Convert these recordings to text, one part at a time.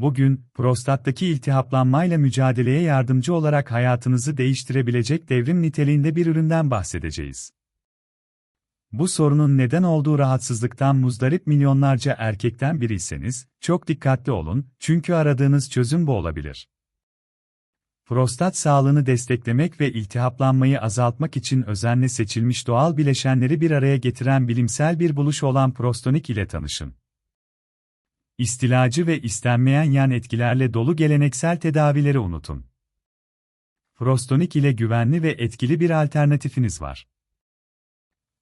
Bugün, prostattaki iltihaplanmayla mücadeleye yardımcı olarak hayatınızı değiştirebilecek devrim niteliğinde bir üründen bahsedeceğiz. Bu sorunun neden olduğu rahatsızlıktan muzdarip milyonlarca erkekten biriyseniz, çok dikkatli olun, çünkü aradığınız çözüm bu olabilir. Prostat sağlığını desteklemek ve iltihaplanmayı azaltmak için özenle seçilmiş doğal bileşenleri bir araya getiren bilimsel bir buluş olan Prostonik ile tanışın. İstilacı ve istenmeyen yan etkilerle dolu geleneksel tedavileri unutun. Prostonik ile güvenli ve etkili bir alternatifiniz var.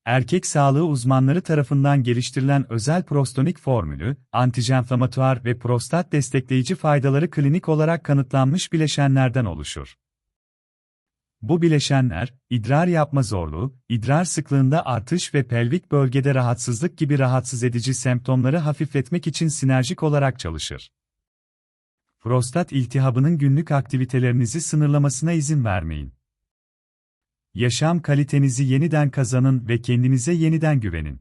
Erkek sağlığı uzmanları tarafından geliştirilen özel prostonik formülü, antijenflamatuar ve prostat destekleyici faydaları klinik olarak kanıtlanmış bileşenlerden oluşur. Bu bileşenler, idrar yapma zorluğu, idrar sıklığında artış ve pelvik bölgede rahatsızlık gibi rahatsız edici semptomları hafifletmek için sinerjik olarak çalışır. Prostat iltihabının günlük aktivitelerinizi sınırlamasına izin vermeyin. Yaşam kalitenizi yeniden kazanın ve kendinize yeniden güvenin.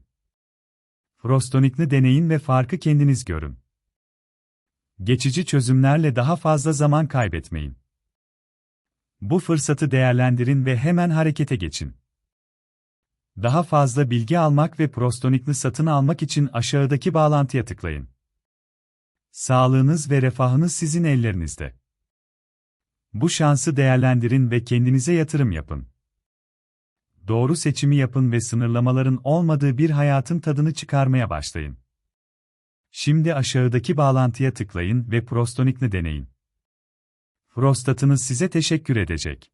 Prostonik'ni deneyin ve farkı kendiniz görün. Geçici çözümlerle daha fazla zaman kaybetmeyin. Bu fırsatı değerlendirin ve hemen harekete geçin. Daha fazla bilgi almak ve Prostonik'ni satın almak için aşağıdaki bağlantıya tıklayın. Sağlığınız ve refahınız sizin ellerinizde. Bu şansı değerlendirin ve kendinize yatırım yapın doğru seçimi yapın ve sınırlamaların olmadığı bir hayatın tadını çıkarmaya başlayın. Şimdi aşağıdaki bağlantıya tıklayın ve Prostonik'ni deneyin. Prostatınız size teşekkür edecek.